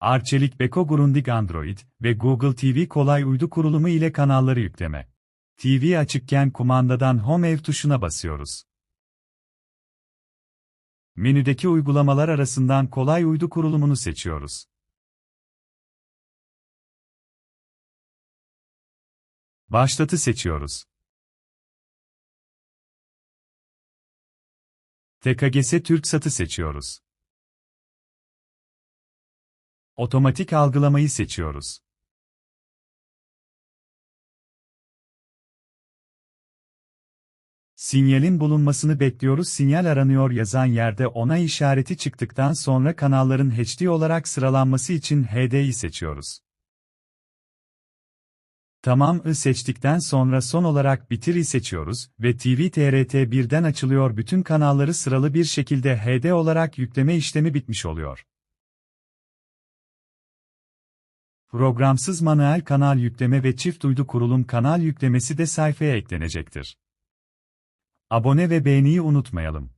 Arçelik Beko Grundig Android ve Google TV kolay uydu kurulumu ile kanalları yükleme. TV açıkken kumandadan Home Ev tuşuna basıyoruz. Menüdeki uygulamalar arasından kolay uydu kurulumunu seçiyoruz. Başlatı seçiyoruz. TKGS TürkSat'ı seçiyoruz. Otomatik algılamayı seçiyoruz. Sinyalin bulunmasını bekliyoruz. Sinyal aranıyor yazan yerde onay işareti çıktıktan sonra kanalların HD olarak sıralanması için HD'yi seçiyoruz. Tamam seçtikten sonra son olarak bitir'i seçiyoruz ve TV TRT 1'den açılıyor bütün kanalları sıralı bir şekilde HD olarak yükleme işlemi bitmiş oluyor. Programsız manuel kanal yükleme ve çift uydu kurulum kanal yüklemesi de sayfaya eklenecektir. Abone ve beğeniyi unutmayalım.